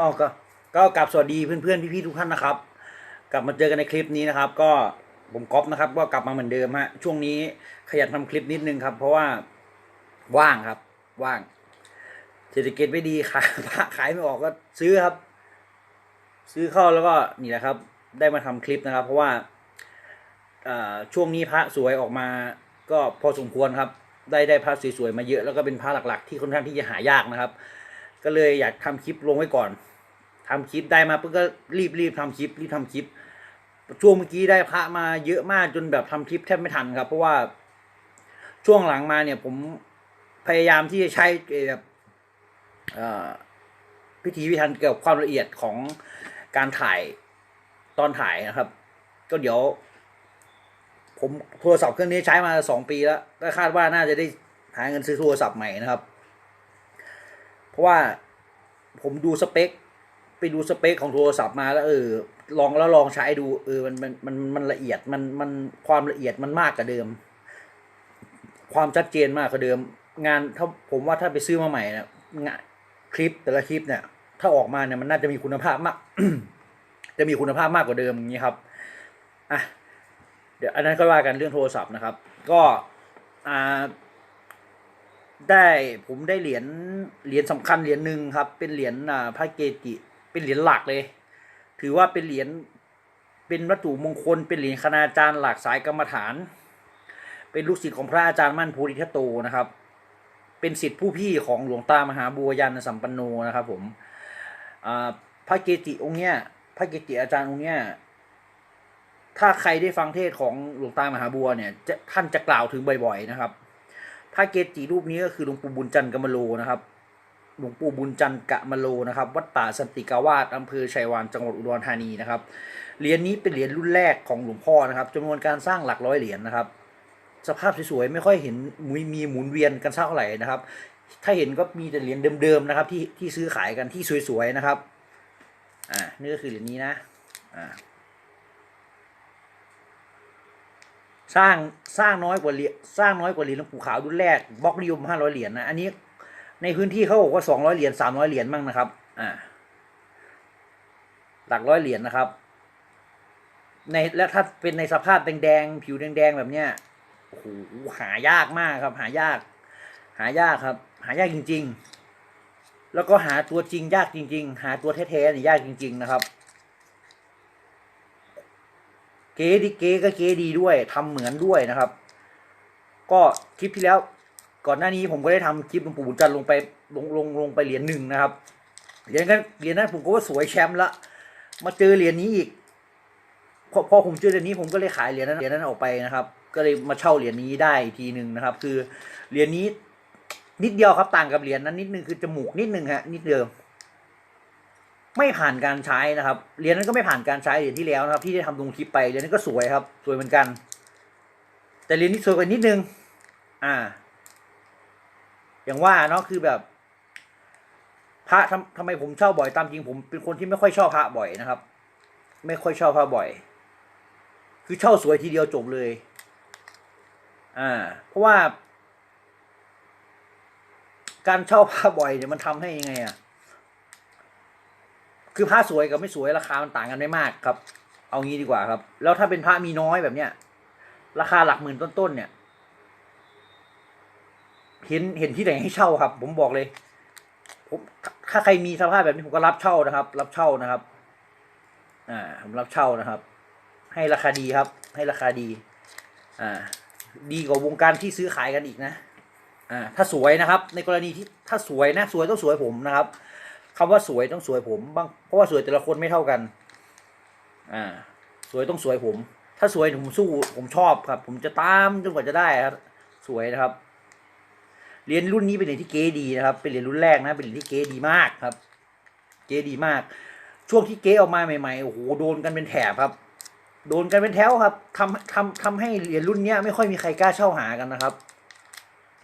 อ๋อก็ก็กลับสวัสดีเพื่อนๆพี่ๆทุกท่านนะครับ กลับมาเจอกันในคลิปนี้นะครับ ก็ผมก๊อฟนะครับ ก็กลับมาเหมือนเดิมฮะช่วงนี้ขยันทำคลิปนิดนึงครับ เพราะว่าว่างครับ ว่างเศรษฐกิจไม่ดีขายพระขายไม่ออกก็ซื้อครับ ซื้อเข้าแล้วก็นี่แหละครับ ได้มาทำคลิปนะครับ เพราะว่าช่วงนี้พระสวยออกมา ก็พอสมควรครับ ได้ได้พระสวยๆมาเยอะแล้วก็เป็นพระหลักๆ ที่ค่อนข้างที่จะหายากนะครับ ก็เลยอยากทำคลิปลงไว้ก่อน ทำคลิปได้มาปุ๊บก็รีบรีบทำคลิปรีบทำคลิป ช่วงเมื่อกี้ได้พระมาเยอะมากจนแบบทำคลิปแทบไม่ทันครับ เพราะว่าช่วงหลังมาเนี่ยผมพยายามที่จะใช้แบบพิธีพิธันเกี่ยวกับความละเอียดของการถ่ายตอนถ่ายนะครับ ก็เดี๋ยว ผมโทรศัพท์เครื่องนี้ใช้มาสองปีแล้ว ก็คาดว่าน่าจะได้หาเงินซื้อโทรศัพท์ใหม่นะครับ เพราะว่าผมดูสเปค ไปดูสเปคของโทรศัพท์มาแล้วเออลองแล้วลองใช้ดูเออมันมันมันมันละเอียดมันมันความละเอียดมันมากกว่าเดิม ความชัดเจนมากกว่าเดิม งานถ้าผมว่าถ้าไปซื้อมาใหม่เนี่ยงานคลิปแต่ละคลิปเนี่ย ถ้าออกมาเนี่ยมันน่าจะมีคุณภาพมาก จะมีคุณภาพมากกว่าเดิมอย่างนี้ครับอะเดี๋ยวอันนั้นก็ว่ากันเรื่องโทรศัพท์นะครับ ก็อ่าได้ผมได้เหรียญเหรียญสำคัญเหรียญหนึ่งครับ เป็นเหรียญอ่าพระเกจิ เป็นเหรียญหลักเลย ถือว่าเป็นเหรียญเป็นวัตถุมงคล เป็นเหรียญคณาจารย์หลักสายกรรมฐาน เป็นลูกศิษย์ของพระอาจารย์มั่นภูริทัตโตนะครับ เป็นศิษย์ผู้พี่ของหลวงตามหาบัวยันสัมปันโนนะครับ ผมพระเกจิองค์เนี้ยพระเกจิอาจารย์องค์เนี้ยถ้าใครได้ฟังเทศของหลวงตามหาบัวเนี่ยท่านจะกล่าวถึงบ่อย ๆ นะครับพระเกจิรูปนี้ก็คือหลวงปู่บุญจันทร์กมโลนะครับ หลวงปู่บุญจันทร์กะมโลนะครับ วัดป่าสันติกาวาสอำเภอชัยวานจังหวัดอุดรธานีนะครับเหรียญนี้เป็นเหรียญรุ่นแรกของหลวงพ่อนะครับจำนวนการสร้างหลักร้อยเหรียญนะครับ สภาพสวยๆไม่ค่อยเห็นมีมีหมุนเวียนกันเท่าไหร่นะครับ ถ้าเห็นก็มีแต่เหรียญเดิมๆนะครับ ที่ที่ซื้อขายกันที่สวยๆนะครับอ่านี่ก็คือเหรียญนี้นะอ่าสร้างสร้างน้อยกว่าเหรียญสร้างน้อยกว่าเหรียญหลวงปู่ขาวรุ่นแรกบล็อกนิยมห้าร้อยเหรียญนะอันนี้ ในพื้นที่เขาบอกว่าสองร้อยเหรียญสามร้อยเหรียญมั่งนะครับ อ่า หลักร้อยเหรียญนะครับ ในและถ้าเป็นในสภาพแดงๆผิวแดงๆแบบเนี้ยโอ้โหหายากมากครับ หายาก หายากครับ หายากจริง ๆ แล้วก็หาตัวจริงยากจริง ๆ หาตัวแท้ๆเนี่ยยากจริง ๆ นะครับ เก๋ดีเก๋ก็เก๋ดีด้วยทำเหมือนด้วยนะครับ ก็คลิปที่แล้ว ก่อนหน้านี้ผมก็ได้ทำคลิปหลวงปู่บุญจันทร์ลงไปลงลงลงไปเหรียญหนึ่งนะครับเหรียญนั้นเหรียญนั้นผมก็ว่าสวยแชมป์ละ มาเจอเหรียญนี้อีกพอพอผมเจอเหรียญนี้ผมก็เลยขายเหรียญนั้นเหรียญนั้นออกไปนะครับ ก็เลยมาเช่าเหรียญนี้ได้อีกทีหนึ่งนะครับ คือเหรียญนี้ นิดเดียวครับต่างกับเหรียญนั้นนิดนึงคือจมูกนิดนึงฮะนิดเดียวไม่ผ่านการใช้นะครับ เหรียญนั้นก็ไม่ผ่านการใช้เหรียญที่แล้วนะครับ ที่ได้ทำลงคลิปไปเหรียญนั้นก็สวยครับ สวยเหมือนกัน แต่เหรียญนี้สวยกว่านิดนึง อ่า อย่างว่าเนาะคือแบบ พระทำทำไมผมเช่าบ่อยตามจริงผมเป็นคนที่ไม่ค่อยชอบพระบ่อยนะครับ ไม่ค่อยชอบพระบ่อย คือเช่าสวยทีเดียวจบเลย อ่า เพราะว่า การเช่าพระบ่อยเนี่ยมันทำให้ยังไงอะคือพระสวยกับไม่สวยราคามันต่างกันไม่มากครับ เอางี้ดีกว่าครับ แล้วถ้าเป็นพระมีน้อยแบบเนี้ยราคาหลักหมื่นต้นๆเนี่ย เห็นเห็นที่ไหนให้เช่าครับ ผมบอกเลย ผมถ้าใครมีสภาพแบบนี้ผมก็รับเช่านะครับ รับเช่านะครับ อ่า ผมรับเช่านะครับ ให้ราคาดีครับ ให้ราคาดี อ่า ดีกว่าวงการที่ซื้อขายกันอีกนะ อ่า ถ้าสวยนะครับ ในกรณีที่ถ้าสวยนะ สวยต้องสวยผมนะครับคำว่าสวยต้องสวยผมบางเพราะว่าสวยแต่ละคนไม่เท่ากัน อ่า สวยต้องสวยผม ถ้าสวยผมสู้ผมชอบครับ ผมจะตามจนกว่าจะได้ครับ สวยนะครับ เหรียญรุ่นนี้เป็นเหรียญที่เก๋ดีนะครับ เป็นเหรียญรุ่นแรกนะ เป็นเหรียญที่เก๋ดีมากครับ เก๋ดีมาก ช่วงที่เก๋ออกมาใหม่ๆ โอ้โห โดนกันเป็นแถบครับ โดนกันเป็นแถวครับทำทำทำให้เหรียญรุ่นเนี้ยไม่ค่อยมีใครกล้าเช่าหากันนะครับ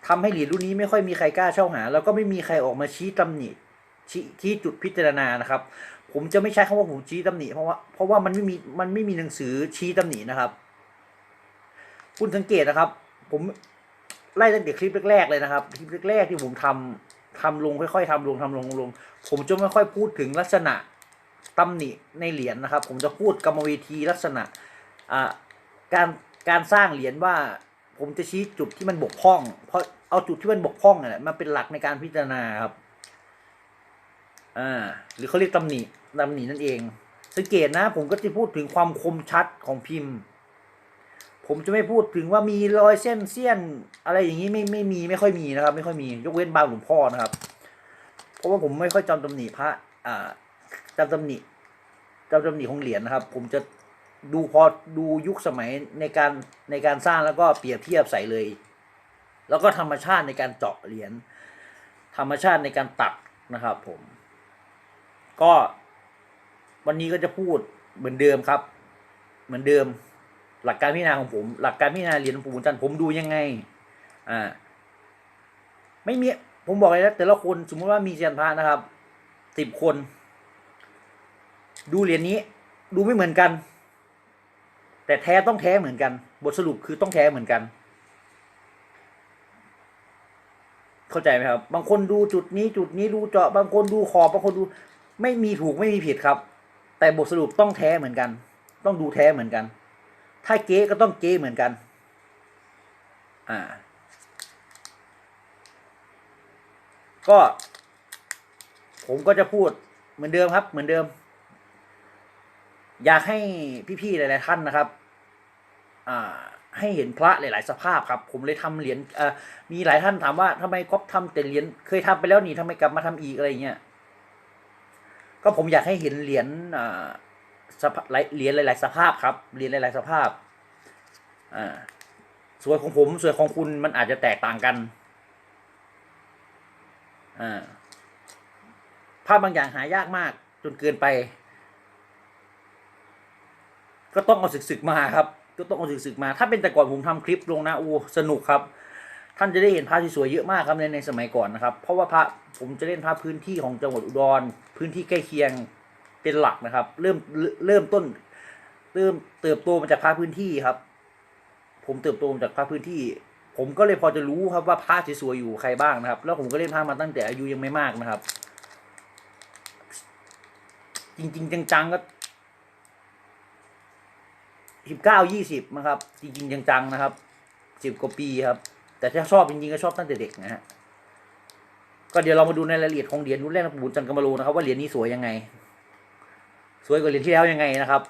ทำให้เหรียญรุ่นนี้ไม่ค่อยมีใครกล้าเช่าหา แล้วก็ไม่มีใครออกมาชี้ตำหนิชี้ชี้จุดพิจารณานะครับ ผมจะไม่ใช้คำว่าผมชี้ตำหนิ เพราะว่า เพราะว่ามันไม่มี มันไม่มีหนังสือชี้ตำหนินะครับ คุณสังเกตนะครับ ผม ไล่ตั้งแต่คลิปแรกๆเลยนะครับ คลิปแรกๆที่ผมทำทำลงค่อยๆทำลงทำลงลง ผมจะไม่ค่อยพูดถึงลักษณะตำหนิในเหรียญนะครับ ผมจะพูดกรรมวิธีลักษณะอ่าการการสร้างเหรียญว่า ผมจะชี้จุดที่มันบกพร่อง เพราะเอาจุดที่มันบกพร่องนั่นแหละมาเป็นหลักในการพิจารณาครับอ่าหรือเขาเรียกตำหนิตำหนินั่นเอง สังเกตนะ ผมก็จะพูดถึงความคมชัดของพิมพ์ ผมจะไม่พูดถึงว่ามีรอยเส้นเสี้ยน อะไรอย่างนี้ไม่ไม่มีไม่ค่อยมีนะครับ ไม่ค่อยมียกเว้นบางหลวงพ่อนะครับ เพราะว่าผมไม่ค่อยจำตำหนิพระอ่าจำตำหนิจำตำหนิของเหรียญนะครับ ผมจะดูพอดูยุคสมัยในการในการสร้างแล้วก็เปรียบเทียบใส่เลย แล้วก็ธรรมชาติในการเจาะเหรียญธรรมชาติในการตัดนะครับผม ก็วันนี้ก็จะพูดเหมือนเดิมครับ เหมือนเดิม หลักการพิจารณาของผม หลักการพิจารณาเหรียญหลวงปู่บุญจันทร์ผมดูยังไง อ่า ไม่มีผมบอกเลยนะแต่ละคนสมมติว่ามีเซียนพระนะครับสิบคน ดูเหรียญนี้ ดูไม่เหมือนกัน แต่แท้ต้องแท้เหมือนกัน บทสรุปคือต้องแท้เหมือนกัน เข้าใจไหมครับ บางคนดูจุดนี้จุดนี้ดูเจาะบางคนดูขอบบางคนดู ไม่มีถูกไม่มีผิดครับ แต่บทสรุปต้องแท้เหมือนกัน ต้องดูแท้เหมือนกัน ถ้าเก๊ก็ต้องเก๊เหมือนกัน อ่า ก็ ผมก็จะพูดเหมือนเดิมครับ เหมือนเดิม อยากให้พี่ๆหลายๆท่านนะครับ อ่า ให้เห็นพระหลาย ๆ สภาพครับ ผมเลยทำเหรียญอ่อมีหลายท่านถามว่าทำไมก๊อฟทำแต่เหรียญเคยทำไปแล้วนี่ทำไมกลับมาทำอีกอะไรเงี้ยก็ผมอยากให้เห็นเหรียญอ่า เหรียญหลาย ๆ สภาพครับเหรียญหลาย ๆ สภาพอ่าสวยของผมสวยของคุณมันอาจจะแตกต่างกันอ่าภาพบางอย่างหายากมากจนเกินไป ก็ต้องเอาศึกๆมาครับก็ต้องเอาศึกๆมา ถ้าเป็นแต่ก่อนผมทำคลิปลงนะอูสนุกครับ ท่านจะได้เห็นพระที่สวยเยอะมากครับในในสมัยก่อนนะครับ เพราะว่าพระผมจะเล่นพระพื้นที่ของจังหวัดอุดร พื้นที่ใกล้เคียง เป็นหลักนะครับ เริ่มเริ่มต้น เริ่มเติบโตมาจากพระพื้นที่ครับ ผมเติบโตมาจากพระพื้นที่ ผมก็เลยพอจะรู้ครับว่าพระสวยอยู่ใครบ้างนะครับ แล้วผมก็เล่นพระมาตั้งแต่อายุยังไม่มากนะครับ จริง ๆ จังๆก็สิบเก้ายี่สิบนะครับ จริง ๆ จังๆนะครับสิบกว่าปีครับ แต่ถ้าชอบจริงๆก็ชอบตั้งแต่เด็กนะฮะก็เดี๋ยวเรามาดูในรายละเอียดของเหรียญรุ่นแรกหลวงปู่จันทร์กรมโลนะครับว่าเหรียญนี้สวยยังไง สวยกว่าเหรียญที่แล้วยังไงนะครับ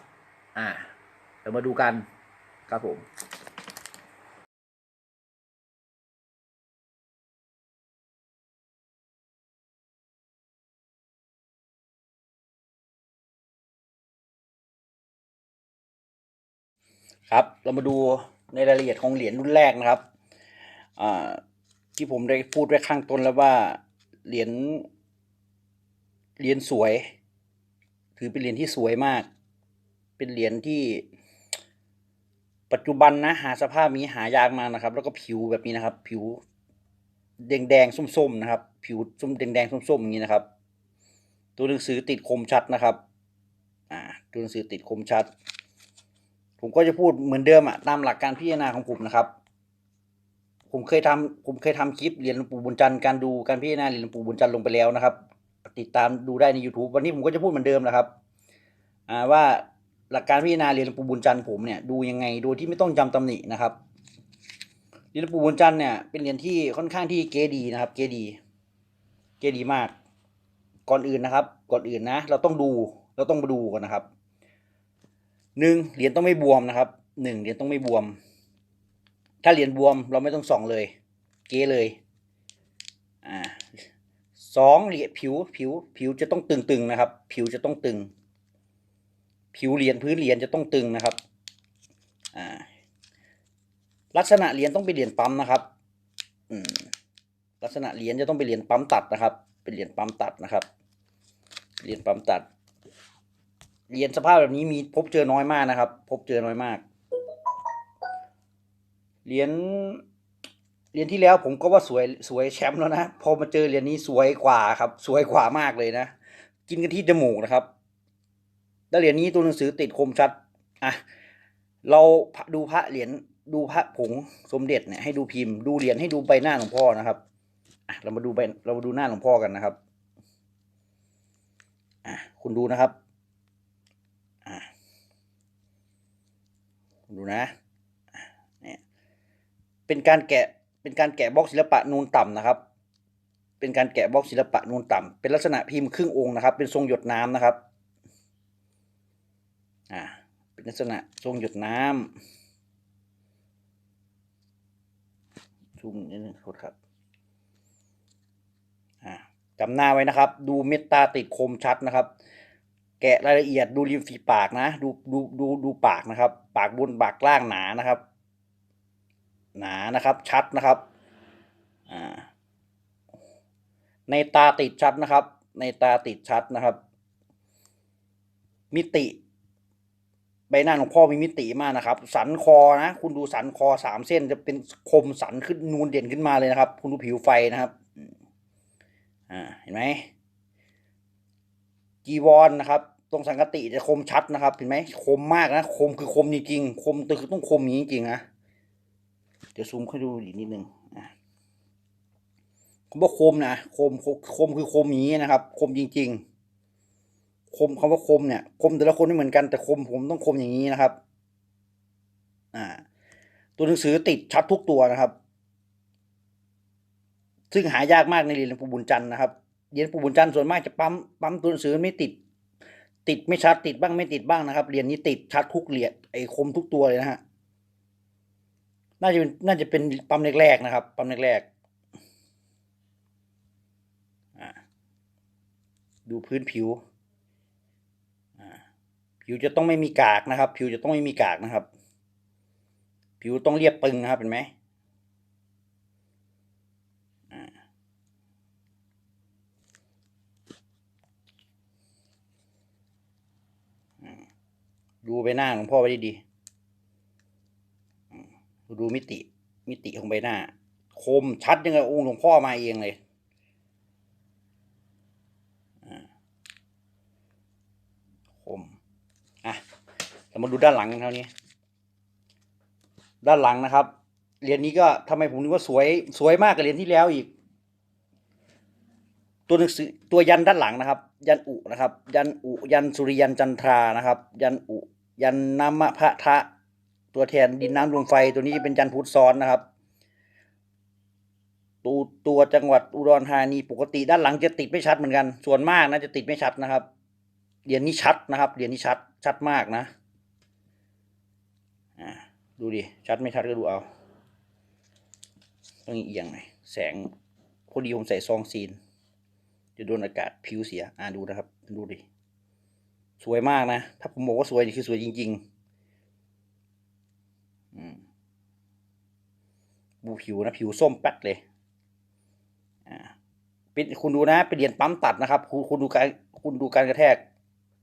อ่าเดี๋ยวมาดูกันครับผมครับ เรามาดูในรายละเอียดของเหรียญรุ่นแรกนะครับอ่าที่ผมได้พูดไว้ข้างต้นแล้วว่าเหรียญเหรียญสวย ถือเป็นเหรียญที่สวยมาก เป็นเหรียญที่ ปัจจุบันนะหาสภาพนี้หายากมากนะครับ แล้วก็ผิวแบบนี้นะครับ ผิวแดงแดงๆส้มๆนะครับ ผิวส้มแดงแดงๆส้มๆอย่างนี้นะครับ ตัวหนังสือติดคมชัดนะครับ อ่า ตัวหนังสือติดคมชัด ผมก็จะพูดเหมือนเดิมอะตามหลักการพิจารณาของผมนะครับ ผมเคยทำผมเคยทำคลิปเหรียญหลวงปู่บุญจันทร์การดูการพิจารณาเหรียญหลวงปู่บุญจันทร์ลงไปแล้วนะครับ ติดตามดูได้ใน YouTube วันนี้ผมก็จะพูดเหมือนเดิมนะครับว่าหลักการพิจารณาเรียญหลวงปู่บุญจันทร์ผมเนี่ยดูยังไงโดยที่ไม่ต้องจำตำหนินะครับเรียญหลวงปู่บุญจันทร์เนี่ยเป็นเรียญที่ค่อนข้างที่เกดีนะครับ เกดี เกดีมาก ก่อนอื่นนะครับ ก่อนอื่นนะ เราต้องดูเราต้องมาดูก่อนนะครับหนึ่งเหรียญต้องไม่บวมนะครับหนึ่งเหรียญต้องไม่บวม ถ้าเหรียญบวมเราไม่ต้องส่องเลย เกเลย สองเหรียญผิวผิว ผิวจะต้องตึงๆนะครับ ผิวจะต้องตึง ผิวเหรียญพื้นเหรียญจะต้องตึงนะครับอ่าลักษณะเหรียญต้องเป็นเหรียญปั๊มนะครับอืมลักษณะเหรียญจะต้องเป็นเหรียญปั๊มตัดนะครับ เป็นเหรียญปั๊มตัดนะครับเหรียญปั๊มตัดเหรียญสภาพแบบนี้มีพบเจอน้อยมากนะครับ พบเจอน้อยมากเหรียญ เหรียญที่แล้วผมก็ว่าสวยสวยแชมป์แล้วนะ พอมาเจอเหรียญนี้สวยกว่าครับ สวยกว่ามากเลยนะ กินกันที่จมูกนะครับ แล้วเหรียญนี้ตัวหนังสือติดคมชัด อะ เราดูพระเหรียญดูพระผงสมเด็จเนี่ยให้ดูพิมพ์ดูเหรียญให้ดูใบหน้าหลวงพ่อนะครับอะเรามาดูใบเรามาดูหน้าหลวงพ่อกันนะครับอะคุณดูนะครับอะดูนะเนี่ยเป็นการแกะ เป็นการแกะบล็อกศิลปะนูนต่ำนะครับ เป็นการแกะบล็อกศิลปะนูนต่ำเป็นลักษณะพิมพ์ครึ่งองค์นะครับ เป็นทรงหยดน้ำนะครับอ่าเป็นลักษณะทรงหยดน้ำซูมนิดนึงโทษครับอ่าจำหน้าไว้นะครับ ดูเม็ดตาติดคมชัดนะครับ แกะรายละเอียดดูริมฝีปากนะ ดูดูดูดูปากนะครับ ปากบนปากล่างหนานะครับ หนานะครับ ชัดนะครับอ่าในตาติดชัดนะครับ ในตาติดชัดนะครับ มิติ ใบหน้าของพ่อมีมิติมากนะครับ สันคอนะ คุณดูสันคอสามเส้นจะเป็นคมสันขึ้นนูนเด่นขึ้นมาเลยนะครับ คุณดูผิวไฟนะครับอ่าเห็นไหมจีวรนะครับ ตรงสังกติจะคมชัดนะครับ เห็นไหมคมมากนะ คมคือคมจริงๆคมคือต้องคมอย่างนี้จริงๆนะ เดี๋ยวซูมให้ดูอีกนิดนึงอะผมว่าคมนะคมคมคือคมอย่างนี้นะครับ คมจริง ๆ คมคำว่าคมเนี่ย คมแต่ละคนไม่เหมือนกันแต่คมผมต้องคมอย่างนี้นะครับ อ่า ตัวหนังสือติดชัดทุกตัวนะครับ ซึ่งหายากมากในเหรียญปูบุญจันทร์นะครับเหรียญปูบุญจันทร์ส่วนมากจะปั๊มปั๊มตัวหนังสือไม่ติด ติดไม่ชัดติดบ้างไม่ติดบ้างนะครับเหรียญนี้ติดชัดทุกเหรียญไอ้คมทุกตัวเลยนะฮะ น่าจะเป็นน่าจะเป็นปั๊มแรกๆนะครับ ปั๊มแรกๆดูพื้นผิวผิวจะต้องไม่มีกากนะครับ ผิวจะต้องไม่มีกากนะครับ ผิวต้องเรียบตึงนะครับเห็นไหมดูใบหน้าของพ่อไว้ดีๆ ดูมิติ มิติของใบหน้า คมชัดยังไงองค์หลวงพ่อมาเองเลยอ่าคมอะเรามาดูด้านหลังกันเท่านี้ ด้านหลังนะครับเหรียญนี้ก็ทำไมผมนึกว่าสวยสวยมากกับเหรียญที่แล้วอีก ตัวหนังสือตัวยันด้านหลังนะครับ ยันอุนะครับ ยันอุยันสุริยันจันทรานะครับ ยันอุยันนามะพะทะ ตัวแทนดินน้ำลมไฟตัวนี้เป็นยันพุทธซ้อนนะครับตัวตัวจังหวัดอุดรธานีปกติด้านหลังจะติดไม่ชัดเหมือนกัน ส่วนมากนะจะติดไม่ชัดนะครับเหรียญนี้ชัดนะครับเหรียญนี้ชัดชัดมากนะดูดิชัดไม่ชัดก็ดูเอาต้องเอียงหน่อยแสงพอดีผมใส่ซองซีน จะโดนอากาศผิวเสียอ่าดูนะครับ ดูดิสวยมากนะ ถ้าผมบอกว่าสวยนี่คือสวยจริง ๆ อืมดูผิวนะผิวส้มแป๊ดเลยอ่าเป็นคุณดูนะเป็นเรียญปั๊มตัดนะครับ คุณคุณดูการคุณดูการกระแทก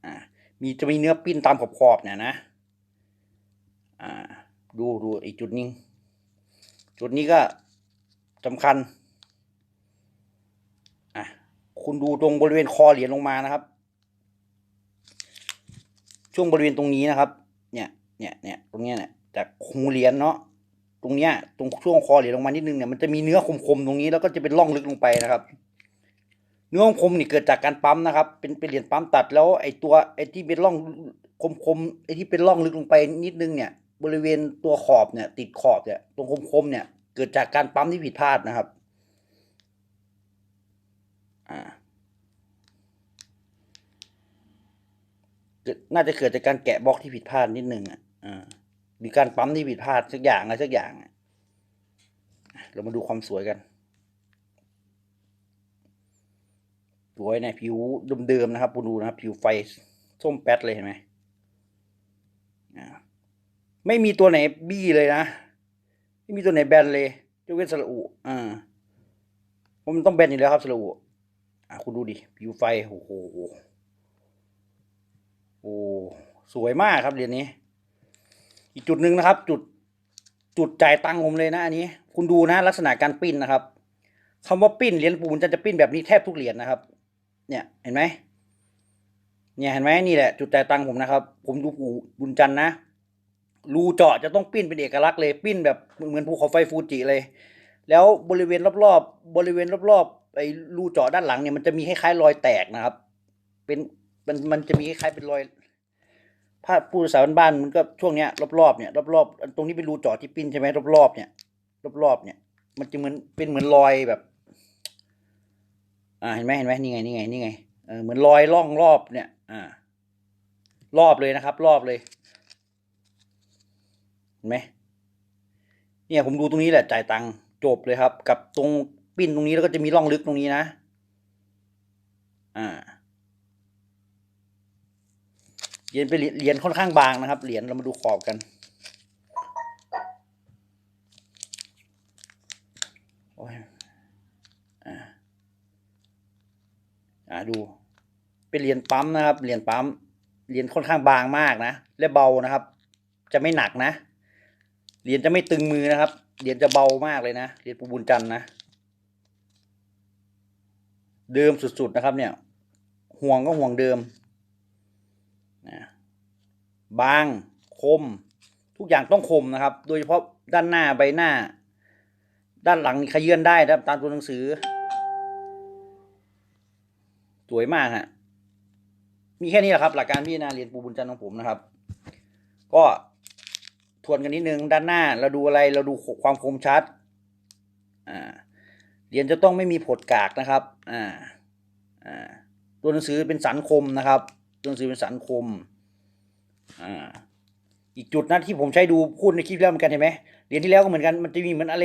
อ่า มีจะมีเนื้อปิ้นตามขอบๆเนี่ยนะ อ่า ดูดูอีกจุดนึงจุดนี้ก็สำคัญ อะ คุณดูตรงบริเวณคอเหรียญลงมานะครับ ช่วงบริเวณตรงนี้นะครับ เนี่ย เนี่ย เนี่ย ตรงเนี้ยเนี่ย จากหูเหรียญเนาะตรงเนี้ยตรงช่วงคอเหรียญลงมานิดนึงเนี่ยมันจะมีเนื้อคมๆตรงนี้แล้วก็จะเป็นร่องลึกลงไปนะครับ เนื้อคมนี่เกิดจากการปั๊มนะครับ เป็นเป็นเหรียญปั๊มตัดแล้วไอ้ตัวไอ้ที่เป็นร่องคมๆไอ้ที่เป็นร่องลึกลงไปนิดนึงเนี่ย บริเวณตัวขอบเนี่ย ติดขอบเนี่ยตรงคมๆเนี่ย เกิดจากการปั๊มที่ผิดพลาดนะครับอ่าเกิดน่าจะเกิดจากการแกะบล็อกที่ผิดพลาดนิดนึงอะอ่า หรือการปั๊มที่ผิดพลาดสักอย่างอะไรสักอย่างเรามาดูความสวยกัน สวยเนี่ยผิวเดิมๆนะครับคุณดูนะครับ ผิวไฟส้มแป๊ดเลยเห็นไหมไม่มีตัวไหนบี้เลยนะ ไม่มีตัวไหนแบนเลยยกเว้นสระอุอ่าเพราะมันต้องแบนอยู่แล้วครับสระอุอ่าคุณดูดิผิวไฟโอ้โหโอ้สวยมากครับเรียญนี้ อีกจุดหนึ่งนะครับ จุดจุดจ่ายตังค์ผมเลยนะอันนี้ คุณดูนะลักษณะการปิ้นนะครับคำว่าปิ้นเหรียญปูนจะจะปิ้นแบบนี้แทบทุกเหรียญนะครับ เนี่ยเห็นไหมเนี่ยเห็นไหมนี่แหละ จุดจ่ายตังค์ผมนะครับ ผมดูปูบุญจันนะรูเจาะจะต้องปิ้นเป็นเอกลักษณ์เลยปิ้นแบบเหมือนภูเขาไฟฟูจิเลย แล้วบริเวณรอบๆบริเวณรอบๆไอ้รูเจาะด้านหลังเนี่ยมันจะมีคล้ายๆรอยแตกนะครับ เป็นมันมันจะมีคล้ายๆเป็นรอย ถ้าพูดภาษาบ้านๆมันก็ช่วงเนี้ยรอบๆเนี่ยรอบๆตรงนี้เป็นรูเจาะที่ปิ้นใช่ไหมรอบๆเนี่ยรอบๆเนี่ย มันจะเหมือนเป็นเหมือนรอยแบบ อ่าเห็นไหมเห็นไหมนี่ไงนี่ไงนี่ไงเออเหมือนรอยร่องรอบเนี่ย อ่า รอบเลยนะครับ รอบเลยเห็นไหมเนี่ยผมดูตรงนี้แหละจ่ายตังค์จบเลยครับ กับตรงปิ้นตรงนี้แล้วก็จะมีร่องลึกตรงนี้นะ อ่า เหรียญเป็นเหรียญเหรียญค่อนข้างบางนะครับ เหรียญเรามาดูขอบกันโอ้ยอ่าดู เป็นเหรียญปั๊มนะครับ เหรียญปั๊ม เหรียญค่อนข้างบางมากนะ และเบานะครับ จะไม่หนักนะ เหรียญจะไม่ตึงมือนะครับ เหรียญจะเบามากเลยนะ เหรียญปูบุญจันทร์นะ เดิมสุดๆนะครับเนี่ย ห่วงก็ห่วงเดิม บาง คม ทุกอย่างต้องคมนะครับ โดยเฉพาะด้านหน้าใบหน้า ด้านหลังขยื่นได้นะครับตามตัวหนังสือ สวยมากฮะมีแค่นี้แหละครับ หลักการพิจารณาเหรียญปูบุญจันทร์ของผมนะครับ ก็ทวนกันนิดนึงด้านหน้าเราดูอะไรเราดูความคมชัดอ่าเหรียญจะต้องไม่มีผดกากนะครับอ่าอ่าตัวหนังสือเป็นสันคมนะครับ ตัวหนังสือเป็นสันคม อ่า อีกจุดนะที่ผมใช้ดูพูดในคลิปแล้วเหมือนกันเห็นไหมเหรียญที่แล้วก็เหมือนกันมันจะมีเหมือนอะไร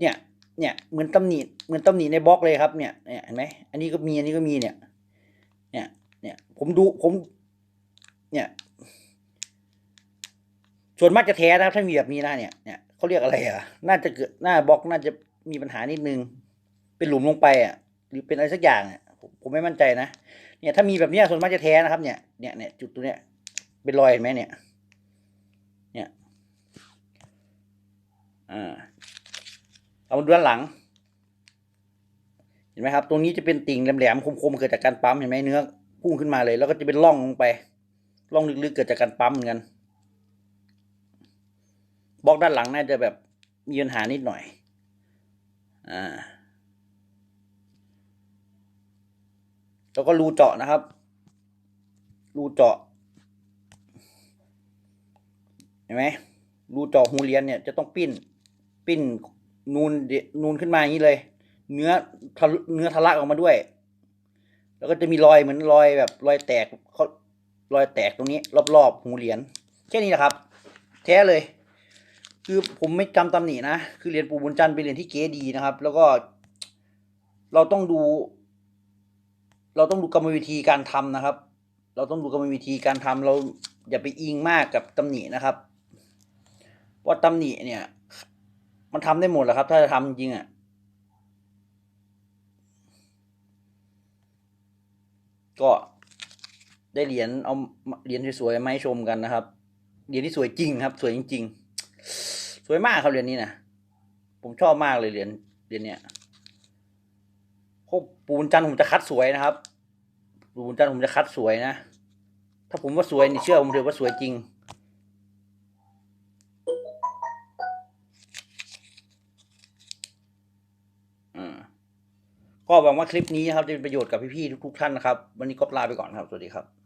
เนี่ย เนี่ยเหมือนตำหนิเหมือนตำหนิในบล็อกเลยครับเนี่ยเนี่ยเห็นไหมอันนี้ก็มีอันนี้ก็มีเนี่ย เนี่ย เนี่ย ผมดูผม เนี่ยส่วนมากจะแท้นะครับถ้ามีแบบนี้นะเนี่ยเนี่ยเขาเรียกอะไรอะ น่าจะเกิดหน้าบล็อกน่าจะมีปัญหานิดนึง เป็นหลุมลงไปอะ หรือเป็นอะไรสักอย่างเนี่ยผมไม่มั่นใจนะเนี่ยถ้ามีแบบนี้ส่วนมากจะแท้นะครับเนี่ยเนี่ยเนี่ยจุดตัวเนี้ย เป็นรอยเห็นไหมเนี่ย เนี่ย อ่า เอามาดูด้านหลัง เห็นไหมครับ ตรงนี้จะเป็นติ่งแหลมๆคมๆเกิดจากการปั๊มเห็นไหมเนื้อพุ่งขึ้นมาเลย แล้วก็จะเป็นร่องลงไป ร่องลึกๆเกิดจากการปั๊มเหมือนกันบล็อกด้านหลังน่าจะแบบมีปัญหานิดหน่อย อ่า แล้วก็รูเจาะนะครับ รูเจาะ เห็นไหมรูเจาะหูเรียนเนี่ยจะต้องปิ้น ปิ้นนูนนูนขึ้นมาอย่างนี้เลย เนื้อเนื้อทะลักออกมาด้วย แล้วก็จะมีรอยเหมือนรอยแบบรอยแตกเขารอยแตกตรงนี้รอบๆหูเหรียญแค่นี้นะครับ แท้เลย คือผมไม่จำตำหนินะ คือเหรียญปู่บุญจันทร์เป็นเหรียญที่เก๋ดีนะครับ แล้วก็ เราต้องดู เราต้องดูกรรมวิธีการทำนะครับ เราต้องดูกรรมวิธีการทำเราอย่าไปอิงมากกับตำหนินะครับ เพราะตำหนิเนี่ย มันทำได้หมดแหละครับ ถ้าจะทำจริงๆอะก็ได้เหรียญเอาเหรียญสวยๆมาให้ชมกันนะครับเหรียญที่สวยจริงครับ สวยจริงๆ สวยมากครับเหรียญนี้นะผมชอบมากเลยเหรียญเหรียญเนี้ยพวกปูนจันผมจะคัดสวยนะครับปูนจันผมจะคัดสวยนะถ้าผมว่าสวยนี่เชื่อผมเถอะว่าสวยจริง ก็หวังว่าคลิปนี้นะครับจะเป็นประโยชน์กับพี่ๆทุกๆท่านนะครับ วันนี้ก็ลาไปก่อนครับ สวัสดีครับ